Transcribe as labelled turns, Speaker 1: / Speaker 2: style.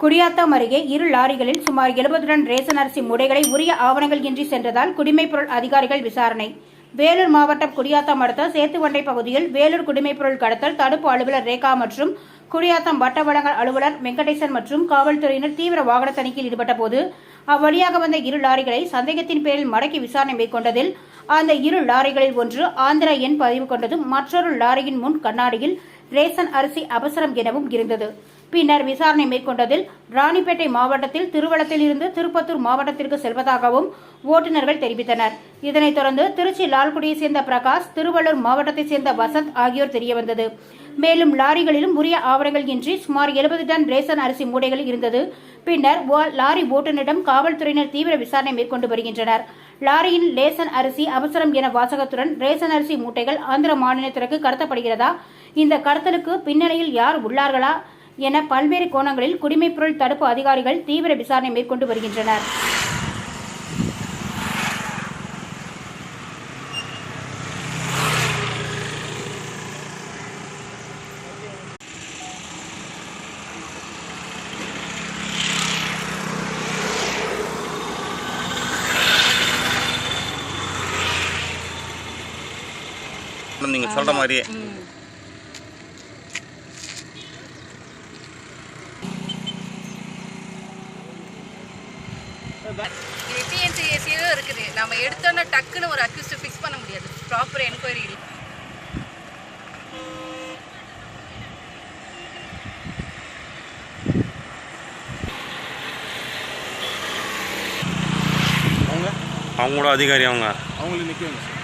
Speaker 1: குடியாத்தம் அருகே இரு லாரிகளில் சுமார் எழுபது டன் ரேசன் அரிசி முடைகளை உரிய ஆவணங்கள் இன்றி சென்றதால் குடிமைப்பொருள் அதிகாரிகள் விசாரணை. வேலூர் மாவட்டம் குடியாத்தம் அடுத்த சேத்துவண்டை பகுதியில் வேலூர் குடிமைப்பொருள் கடத்தல் தடுப்பு அலுவலர் ரேகா மற்றும் குடியாத்தம் வட்ட வழங்கல் அலுவலர் வெங்கடேசன் மற்றும் காவல்துறையினர் தீவிர வாகன தணிக்கையில் ஈடுபட்ட போது அவ்வழியாக வந்த இரு லாரிகளை சந்தேகத்தின் பேரில் மடக்கி விசாரணை மேற்கொண்டதில் அந்த இரு லாரிகளில் ஒன்று ஆந்திரா எண் பதிவு கொண்டதும் மற்றொரு லாரியின் முன் கண்ணாடியில் ரேசன் அரிசி அவசரம் எனவும் இருந்தது. பின்னர் விசாரணை மேற்கொண்டதில் ராணிப்பேட்டை மாவட்டத்தில் திருவளத்தில் இருந்து திருப்பத்தூர் மாவட்டத்திற்கு செல்வதாகவும் ஓட்டுநர்கள் தெரிவித்தனர். இதனைத் தொடர்ந்து திருச்சி லால்குடியை சேர்ந்த பிரகாஷ் திருவள்ளூர் மாவட்டத்தைச் சேர்ந்த வசந்த் ஆகியோர் தெரியவந்தது. மேலும் லாரிகளிலும் உரிய ஆவணங்கள் இன்றி சுமார் எழுபது டன் ரேசன் அரிசி மூடைகள் இருந்தது. பின்னர் லாரி ஓட்டுநரிடம் காவல்துறையினர் தீவிர விசாரணை மேற்கொண்டு வருகின்றனர். லாரியின் லேசன் அரிசி அவசரம் என வாசகத்துடன் ரேசன் அரிசி மூட்டைகள் ஆந்திர மாநிலத்திற்கு கடத்தப்படுகிறதா? இந்த கடத்தலுக்கு பின்னணியில் யார் உள்ளார்களா என பல்வேறு கோணங்களில் குடிமைப்பொருள் தடுப்பு அதிகாரிகள் தீவிர விசாரணை மேற்கொண்டு வருகின்றனர்.
Speaker 2: நீங்கள் சொல்கிற மாதிரியே
Speaker 3: டிஎன்சிஎஸ்சியும் இருக்குது. நம்ம எடுத்தோன்னே டக்குன்னு ஒரு அக்யூஸ்ட் ஃபிக்ஸ் பண்ண முடியாது. ப்ராப்பர் என்கொயரி இல்லை.
Speaker 4: அவங்க?
Speaker 2: அவங்களோட அதிகாரி அவங்க.
Speaker 4: அவங்களுக்கு நிற்க